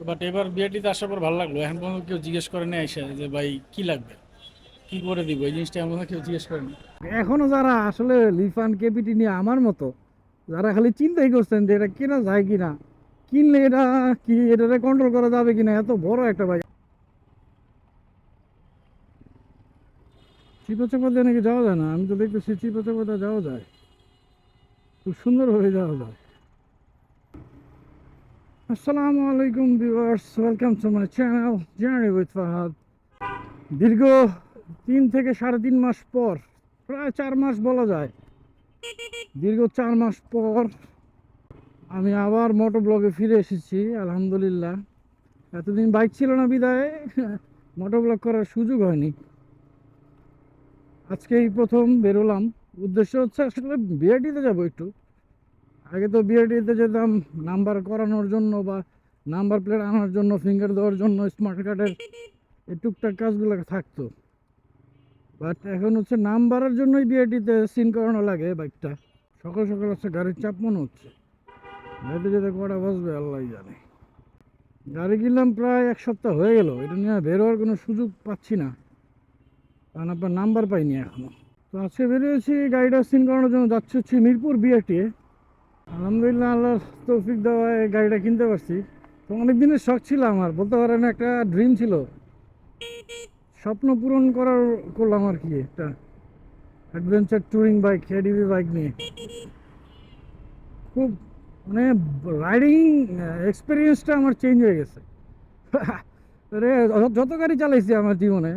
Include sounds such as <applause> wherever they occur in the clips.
But এবার বিআরটিতে আসার পর ভালো লাগল। এখন পর্যন্ত কেউ জিজ্ঞেস করে না এসে যে, ভাই, কি লাগবে? কি করে দিব? এই জিনিসটা এমন কেউ জিজ্ঞেস করেনি এখনও যারা আসলে লিফান কেপিটি নিয়ে আমার মতো, যারা খালি চিন্তাই করছেন যে এটা কেনা যায় কি না কিনলে এটা কি এটাকে কন্ট্রোল করা যাবে কি না এত বড় একটা বাইক চিপাচাপাতে নাকি যাওয়া যায় না? আমি তো দেখতেছি চিপাচাপাতে যাওয়া যায়। খুব সুন্দরভাবে যাওয়া যায়। আসসালামু আলাইকুম viewers, welcome to my channel journey with Fahad দীর্ঘ তিন থেকে সাড়ে তিন মাস পর, প্রায় চার মাস বলা যায়। দীর্ঘ চার মাস পর আমি আবার মোটো ব্লগে ফিরে এসেছি, আলহামদুলিল্লাহ। এতদিন বাইক ছিল না বিদায়, মোটো ব্লগ করার সুযোগ হয়নি। আজকেই প্রথম বেরোলাম। উদ্দেশ্য হচ্ছে আসলে বিআরটিতে যাব একটু। আগে তো বিআরটিতে যেতাম নাম্বার করানোর জন্য বা নাম্বার প্লেট আনার জন্য ফিঙ্গার দেওয়ার জন্য স্মার্ট কার্ডের এই টুকটাক কাজগুলো থাকতো। বাট এখন হচ্ছে নাম্বারের জন্যই বিআরটিতে সিন করানো লাগে বাইকটা সকাল সকাল হচ্ছে গাড়ির চাপ মনে হচ্ছে। যেতে যেতে কটা বসবে আল্লাহ জানে। গাড়ি কিনলাম প্রায় এক সপ্তাহ হয়ে গেল, এটা নিয়ে বেরোয়ার কোনো সুযোগ পাচ্ছি না। কারণ আপনার নাম্বার পাইনি এখনও। তো আজকে বেরিয়েছি গাড়িটা সিন করানোর জন্য যাচ্ছে হচ্ছে মিরপুর বিআরটি আলহামদুলিল্লাহ, আল্লাহর তৌফিক দেওয়ায় গাড়িটা কিনতে পারছি। তো অনেক দিনের শখ ছিল আমার, বলতে পারেন একটা ড্রিম ছিল। স্বপ্ন পূরণ করার করলাম আর কি একটা adventure touring bike ADV bike নিয়ে। খুব মানে রাইডিং এক্সপিরিয়েন্সটা আমার চেঞ্জ হয়ে গেছে। <laughs> যত গাড়ি চালাইছি আমার জীবনে,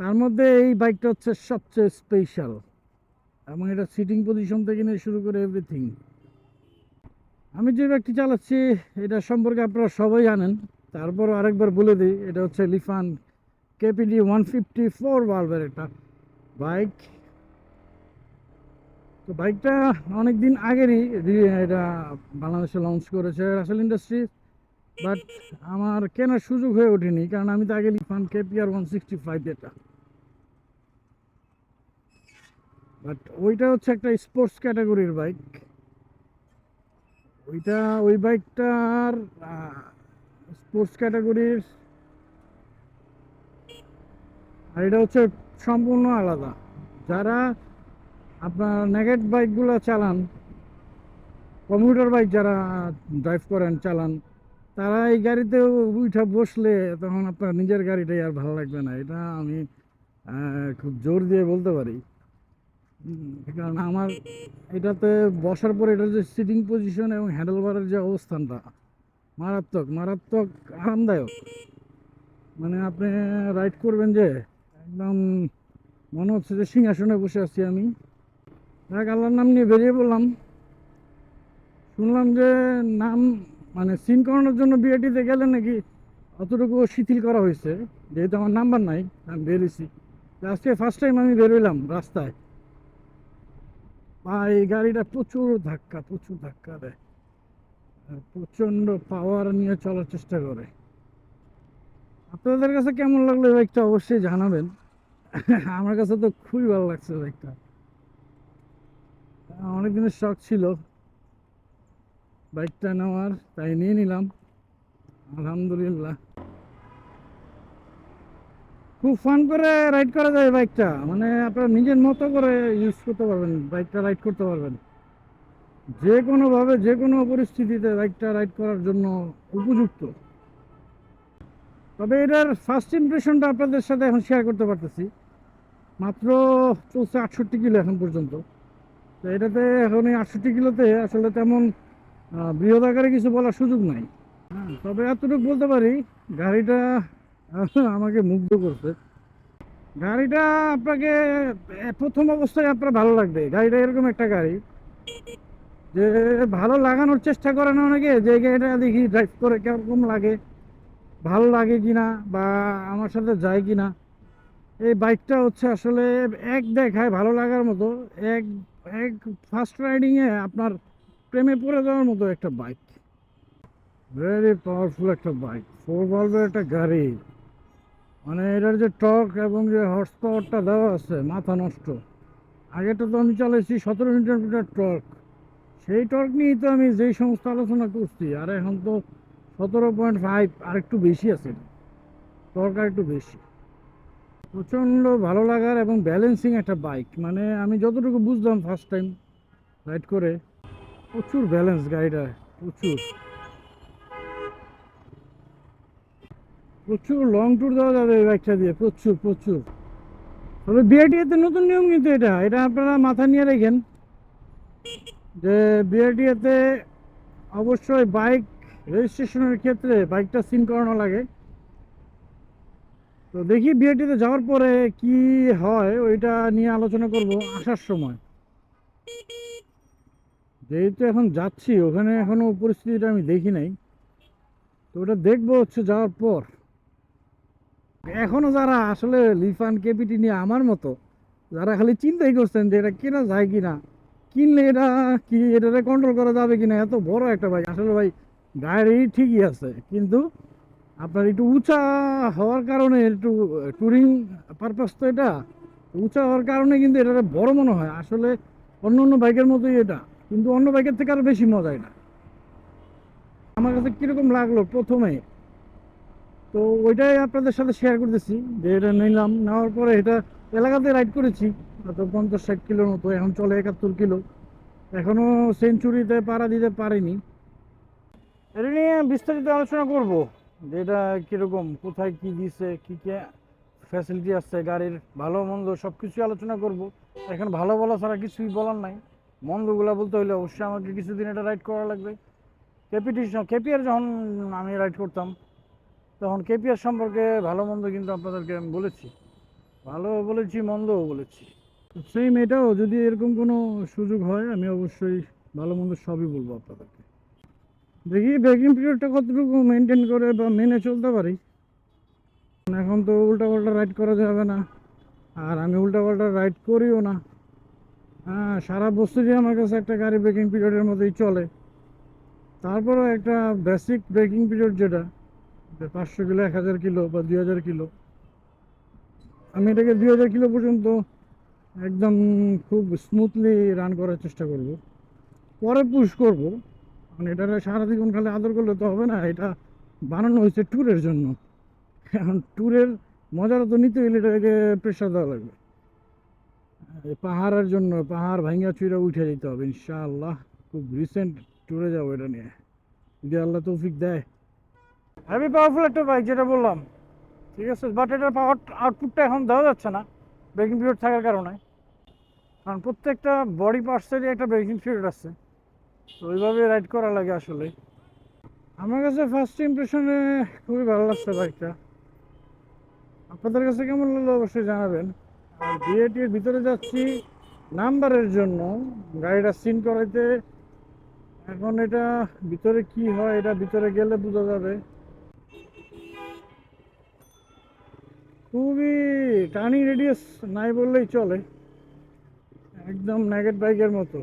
তার মধ্যে এই বাইকটা হচ্ছে সবচেয়ে স্পেশাল এবং এটা সিটিং পজিশন থেকে নিয়ে শুরু করে এভরিথিং আমি যে বাইকটি চালাচ্ছি, এটা সম্পর্কে আপনারা সবাই জানেন। তারপর আরেকবার বলে দিই, এটা হচ্ছে Lifan KPD one fifty four বাল্বের একটা বাইক তো বাইকটা অনেক দিন আগেরই এটা বাংলাদেশে লঞ্চ করেছে রাসেল ইন্ডাস্ট্রি বাট আমার কেনার সুযোগ হয়ে ওঠেনি, কারণ আমি তো আগে Lifan KPR one sixty five এটা। বাট ওইটা হচ্ছে একটা স্পোর্টস ক্যাটাগরির বাইক ওইটা, ওই বাইকটার স্পোর্টস ক্যাটাগরির আর এটা হচ্ছে সম্পূর্ণ আলাদা। যারা আপনার নেগেট বাইকগুলো চালান কম্পিউটার বাইক যারা ড্রাইভ করেন, চালান, তারা এই গাড়িতে উঠা বসলে তখন আপনার নিজের গাড়িটাই আর ভালো লাগবে না। এটা আমি খুব জোর দিয়ে বলতে পারি। কারণ আমার এটাতে বসার পর এটার যে সিটিং পজিশন এবং হ্যান্ডেল বারের যে অবস্থানটা, মারাত্মক মারাত্মক আরামদায়ক। মানে আপনি রাইড করবেন যে, একদম মনে হচ্ছে যে সিংহাসনে বসে আছি আমি। এক আল্লাহর নাম নিয়ে বেরিয়ে পড়লাম। শুনলাম যে নাম মানে সিন করানোর জন্য বিআইটিতে গেলে নাকি অতটুকু শিথিল করা হয়েছে। যেহেতু আমার নাম্বার নাই, আমি বেরিয়েছি আজকে ফার্স্ট টাইম আমি বেরোইলাম রাস্তায়। বা এই গাড়িটা প্রচুর ধাক্কা প্রচুর ধাক্কা দেয়। প্রচণ্ড পাওয়ার নিয়ে চলার চেষ্টা করে। আপনাদের কাছে কেমন লাগল বাইকটা অবশ্যই জানাবেন। আমার কাছে তো খুবই ভালো লাগছে বাইকটা অনেক দিনের শখ ছিল। বাইকটা নেওয়ার তাই নিয়ে নিলাম। আলহামদুলিল্লাহ। খুব ফান করে রাইড করা যায় বাইকটা মানে আপনার নিজের মতো করে ইউজ করতে পারবেন বাইকটা রাইড করতে পারবেন। যে কোনোভাবে যে কোনো পরিস্থিতিতে বাইকটা রাইড করার জন্য উপযুক্ত। তবে এটার ফার্স্ট ইমপ্রেশনটা আপনাদের সাথে এখন শেয়ার করতে পারতেছি। মাত্র চলছে আটষট্টি কিলো এখন পর্যন্ত। তো এটাতে এখন এই আটষট্টি কিলোতে আসলে তেমন আকারে কিছু বলার সুযোগ নাই। হ্যাঁ তবে এতটুকু বলতে পারি, গাড়িটা <laughs> আমাকে মুগ্ধ করছে। গাড়িটা আপনাকে প্রথম অবস্থায় আপনার ভালো লাগবে। গাড়িটা এরকম একটা গাড়ি, যে ভালো লাগানোর চেষ্টা করে না অনেকে, যে গাড়িটা দেখি ড্রাইভ করে কীরকম লাগে, ভালো লাগে কি না বা আমার সাথে যায় কি না এই বাইকটা হচ্ছে আসলে এক দেখায় ভালো লাগার মতো, এক এক ফার্স্ট রাইডিংয়ে আপনার প্রেমে পড়ে যাওয়ার মতো একটা বাইক ভেরি পাওয়ারফুল একটা বাইক ফোর ভলভের একটা গাড়ি। মানে এটার যে টর্ক এবং যে হর্স পাওয়ারটা দেওয়া আছে, মাথা নষ্ট। আগেটা তো আমি চালাইছি সতেরো নিউটন মিটার টর্ক। সেই টর্ক নিয়েই তো আমি যেই সমস্ত আলোচনা করছি, আর এখন তো সতেরো পয়েন্ট ফাইভ আর একটু বেশি আছে। দরকার একটু বেশি। প্রচণ্ড ভালো লাগার এবং ব্যালেন্সিং একটা বাইক। মানে আমি যতটুকু বুঝলাম ফার্স্ট টাইম রাইড করে, প্রচুর ব্যালেন্স গাড়িটা প্রচুর। প্রচুর লং ট্যুর দেওয়া যাবে এই বাইকটা দিয়ে, প্রচুর প্রচুর। তবে বিআরটিএতে নতুন নিয়ম কিন্তু এটা এটা আপনারা মাথা নিয়ে রেখেন যে বিআরটিএতে অবশ্যই বাইক রেজিস্ট্রেশনের ক্ষেত্রে বাইকটা সিন করানো লাগে। তো দেখি বিআরটিতে যাওয়ার পরে কি হয়, ওইটা নিয়ে আলোচনা করব আসার সময়। যেহেতু এখন যাচ্ছি, ওখানে এখনও পরিস্থিতিটা আমি দেখি নাই। তো ওটা দেখব হচ্ছে যাওয়ার পর। এখনও যারা আসলে লিফান কেপিটি নিয়ে আমার মতো, যারা খালি চিন্তাই করছেন যে এটা কেনা যায় কিনা, কিনলে এটা কি এটাকে কন্ট্রোল করা যাবে কিনা, এত বড় একটা বাইক আসলে ভাই গাড়ি ঠিকই আছে, কিন্তু আপনার একটু উঁচা হওয়ার কারণে, একটু ট্যুরিং পারপাস তো এটা, উঁচা হওয়ার কারণে কিন্তু এটা বড় মনে হয়, আসলে অন্য অন্য বাইকের মতোই এটা, কিন্তু অন্য বাইকের থেকে আরও বেশি মজা এটা। আমার কাছে কীরকম লাগল প্রথমে তো ওইটাই আপনাদের সাথে শেয়ার করতেছি, যে এটা নিলাম, নেওয়ার পরে এটা এলাকাতে রাইড করেছি হয়তো পঞ্চাশ ষাট কিলোর মতো, এখন চলে একাত্তর কিলো। এখনও সেঞ্চুরিতে পাড়া দিতে পারিনি। এটা নিয়ে বিস্তারিত আলোচনা করব, যে এটা কীরকম, কোথায় কি দিছে, কি কি ফ্যাসিলিটি আছে, গাড়ির ভালো মন্দ সব কিছুই আলোচনা করব। এখন ভালো বলা ছাড়া কিছুই বলার নাই। মন্দগুলো বলতে হলে অবশ্যই আমাকে কিছুদিন এটা রাইড করা লাগবে। কেপিটিশন কেপিআর যখন আমি রাইড করতাম তখন কেপিআর সম্পর্কে ভালো মন্দ কিন্তু আপনাদেরকে আমি বলেছি। ভালো বলেছি, মন্দও বলেছি। সেই মেয়েটাও যদি এরকম কোনো সুযোগ হয়, আমি অবশ্যই ভালো মন্দ সবই বলব আপনাদেরকে। দেখি ব্রেকিং পিরিয়ডটা কতটুকু মেনটেন করে বা মেনে চলতে পারি। এখন তো উল্টা পাল্টা রাইড করা যাবে না, আর আমি উল্টা পাল্টা রাইড করিও না। হ্যাঁ সারা বছরই আমার কাছে একটা গাড়ি ব্রেকিং পিরিয়ডের মধ্যেই চলে। তারপরেও একটা বেসিক ব্রেকিং পিরিয়ড যেটা যে পাঁচশো কিলো, এক হাজার কিলো বা দুই হাজার কিলো। আমি এটাকে দুই হাজার কিলো পর্যন্ত একদম খুব স্মুথলি রান করার চেষ্টা করব। পরে পুশ করব। মানে এটা সারা জীবন খালি আদর করলে তো হবে না, এটা বানানো হয়েছে ট্যুরের জন্য। এখন ট্যুরের মজাটা তো নিতে গেলে এটাকে প্রেশার দেওয়া লাগবে। পাহাড়ের জন্য, পাহাড় ভাঙ্গা চুইরা উঠে যেতে হবে, ইনশাআল্লাহ। খুব রিসেন্ট ট্যুরে যাব এটা নিয়ে। যদি আল্লাহ তৌফিক দেয়। হেভি পাওয়ারফুল একটা বাইক যেটা বললাম, ঠিক আছে? বাট এটার পাওয়ার আউটপুটটা এখন দেওয়া যাচ্ছে না ব্রেকিং পিরিয়ড থাকার কারণে। কারণ প্রত্যেকটা বডি পার্টসেরই একটা ব্রেকিং পিরিয়ড আছে। তো ওইভাবে রাইড করা লাগে আসলে আমার কাছে ফার্স্ট ইমপ্রেশনে খুবই ভালো লাগছে বাইকটা আপনাদের কাছে কেমন লাগল অবশ্যই জানাবেন। আর বিএটির ভিতরে যাচ্ছি নাম্বারের জন্য। গাড়িটা সিন করাইতে। এখন এটা ভিতরে কি হয়, এটা ভিতরে গেলে বোঝা যাবে। খুবই টার্নিং রেডিয়াস নাই বললেই চলে। একদম ন্যাগেট বাইকের মতো।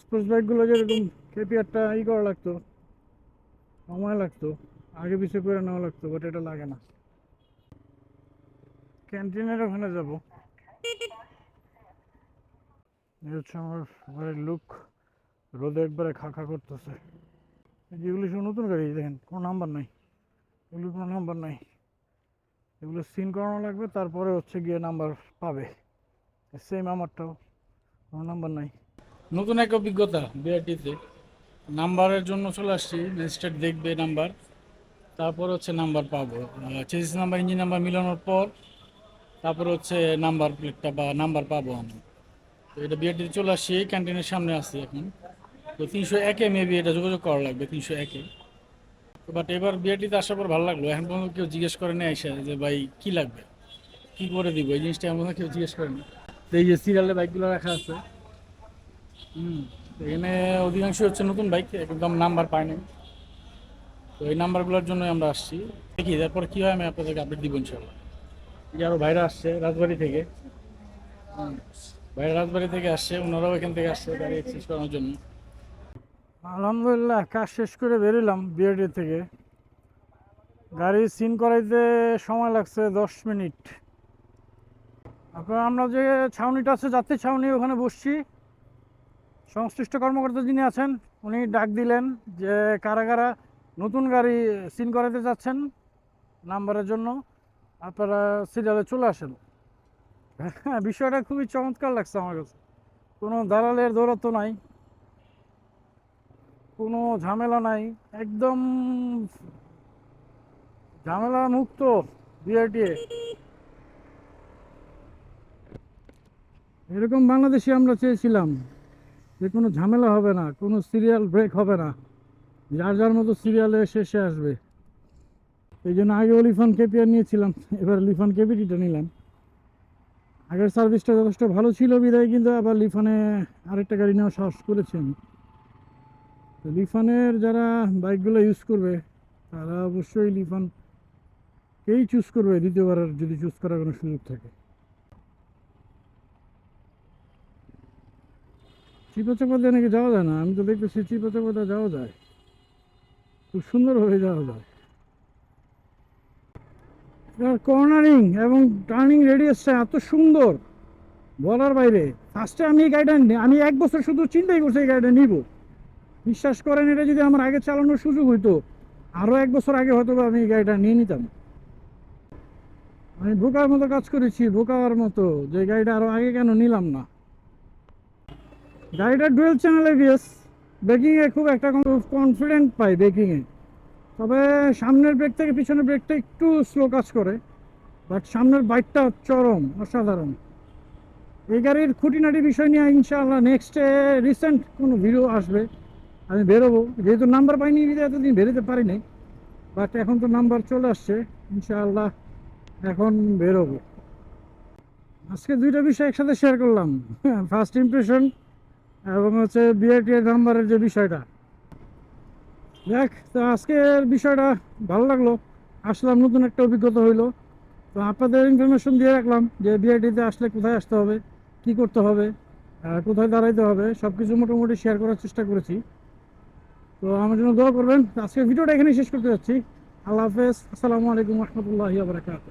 স্পোর্টস বাইকগুলো যেরকম কেপিআরটা ই করা লাগতো, সময় লাগতো, আগে পিছিয়ে করে নেওয়া লাগতো বাট এটা লাগে না। ক্যান্টিনের ওখানে যাব। হচ্ছে আমার লুক রোদে একবারে খা খা করতেছে। যেগুলো সব নতুন গাড়ি, দেখেন, কোনো নাম্বার নাই। এগুলো কোনো নাম্বার নাই। এগুলো সিন করানো লাগবে, তারপরে হচ্ছে গিয়ে নাম্বার পাবে। সেম আমারটাও, কোনো নাম্বার নাই। নতুন এক অভিজ্ঞতা বিআরটিতে নাম্বারের জন্য চলে আসছি ম্যাজিস্ট্রেট দেখবে নাম্বার তারপর হচ্ছে নাম্বার পাবো। চেসিস নাম্বার ইঞ্জিন নাম্বার মিলানোর পর, তারপর হচ্ছে নাম্বার প্লেটটা বা নাম্বার পাবো আমি তো এটা বিআরটিতে চলে আসছি ক্যান্টিনের সামনে আছি এখন। তো তিনশো একে মেবি এটা যোগাযোগ করা লাগবে, তিনশো একে বাট এবার বিআরটিতে আসার পর ভালো লাগল। এখন পর্যন্ত কেউ জিজ্ঞেস করে নেই এসে যে, ভাই, কি লাগবে? কি করে দিব? এই জিনিসটা এমন কেউ জিজ্ঞেস করেনি তো এই যে সিরিয়ালে বাইকগুলো রাখা আছে। হুম এখানে অধিকাংশ হচ্ছে নতুন বাইক একদম নাম্বার পাইনি তো এই নাম্বারগুলোর জন্যই আমরা আসছি। দেখি তারপর কী হয় আমি আপনাদেরকে আপডেট দিব ইনশাল্লাহ এই আরও ভাইরা আসছে রাজবাড়ি থেকে। ভাইরা রাজবাড়ি থেকে আসছে, ওনারাও এখান থেকে আসছে গাড়ি এক্সচেঞ্জ করানোর জন্য। আলহামদুলিল্লাহ, কাজ শেষ করে বেরোলাম বিআরডি থেকে। গাড়ি সিন করাইতে সময় লাগছে দশ মিনিট। আপনার আমরা যে ছাউনিটা আছে, যাত্রী ছাউনি, ওখানে বসছি। সংশ্লিষ্ট কর্মকর্তা যিনি আছেন, উনি ডাক দিলেন যে কারা কারা নতুন গাড়ি সিন করাতে যাচ্ছেন নাম্বারের জন্য, আপনারা সিরিয়ালে চলে আসেন। হ্যাঁ বিষয়টা খুবই চমৎকার লাগছে আমার কাছে। কোনো দালালের দৌরত্ব নাই। কোনো ঝামেলা নাই, একদম ঝামেলা মুক্ত বিআরটিএ এরকম বাংলাদেশে আমরা চেয়েছিলাম যে কোনো ঝামেলা হবে না, কোনো সিরিয়াল ব্রেক হবে না, যার যার মতো সিরিয়ালে শেষে আসবে। এই জন্য আগে লিফান কেপিআর নিয়েছিলাম, এবার লিফান কেপিটিটা নিলাম। আগের সার্ভিসটা যথেষ্ট ভালো ছিল বিদায়, কিন্তু আবার লিফানে আরেকটা গাড়ি নেওয়া সাহস করেছি আমি। তো লিফানের যারা বাইকগুলো ইউজ করবে, তারা অবশ্যই লিফানকেই চুজ করবে দ্বিতীয়বারের যদি চুজ করার কোনো সুযোগ থাকে। চিপাচাপাতে নাকি যাওয়া যায় না? আমি তো দেখতেছি চিপাচাপাতে যাওয়া যায়। খুব সুন্দরভাবে যাওয়া যায়। কর্নারিং এবং টার্নিং রেডিয়াসটা এত সুন্দর, বলার বাইরে। ফার্স্টে আমি এই গাড়িটা আমি এক বছর শুধু চিন্তাই করছি এই গাড়িটা নিব। বিশ্বাস করেন, এটা যদি আমার আগে চালানোর সুযোগ হইতো আরও এক বছর আগে হয়তো আমি এই গাড়িটা নিয়ে নিতাম। আমি বোকার মতো কাজ করেছি, বোকার মতো, যে গাড়িটা আরও আগে কেন নিলাম না। গাড়িটা ডুয়েল চ্যানেল এবিএস ব্রেকিংয়ে খুব একটা কনফিডেন্ট পাই ব্রেকিংয়ে। তবে সামনের ব্রেক থেকে পিছনের ব্রেকটা একটু স্লো কাজ করে বাট সামনের বাইকটা চরম, অসাধারণ। এই গাড়ির খুঁটিনাটি বিষয় নিয়ে ইনশাআল্লাহ নেক্সটে রিসেন্ট কোনো ভিডিও আসবে। আমি বেরোবো। যেহেতু নাম্বার পাইনি এতদিন বেরোতে পারিনি। বাট এখন তো নাম্বার চলে আসছে, ইনশাআল্লাহ এখন বেরোবো। আজকে দুইটা বিষয় একসাথে শেয়ার করলাম। <laughs> ফার্স্ট ইমপ্রেশন এবং হচ্ছে বিআরটি নাম্বারের যে বিষয়টা। দেখ, তো আজকের বিষয়টা ভালো লাগল। আসলাম, নতুন একটা অভিজ্ঞতা হইল। তো আপনাদের ইনফরমেশন দিয়ে রাখলাম যে বিআইটিতে আসলে কোথায় আসতে হবে, কি করতে হবে কোথায় দাঁড়াইতে হবে সব কিছু মোটামুটি শেয়ার করার চেষ্টা করেছি। তো আমার জন্য দোয়া করবেন। আজকের ভিডিওটা এখানে শেষ করতে যাচ্ছি। আল্লাহ হাফেজ। আসসালামু আলাইকুম রহমতুল্লাহ বারকাত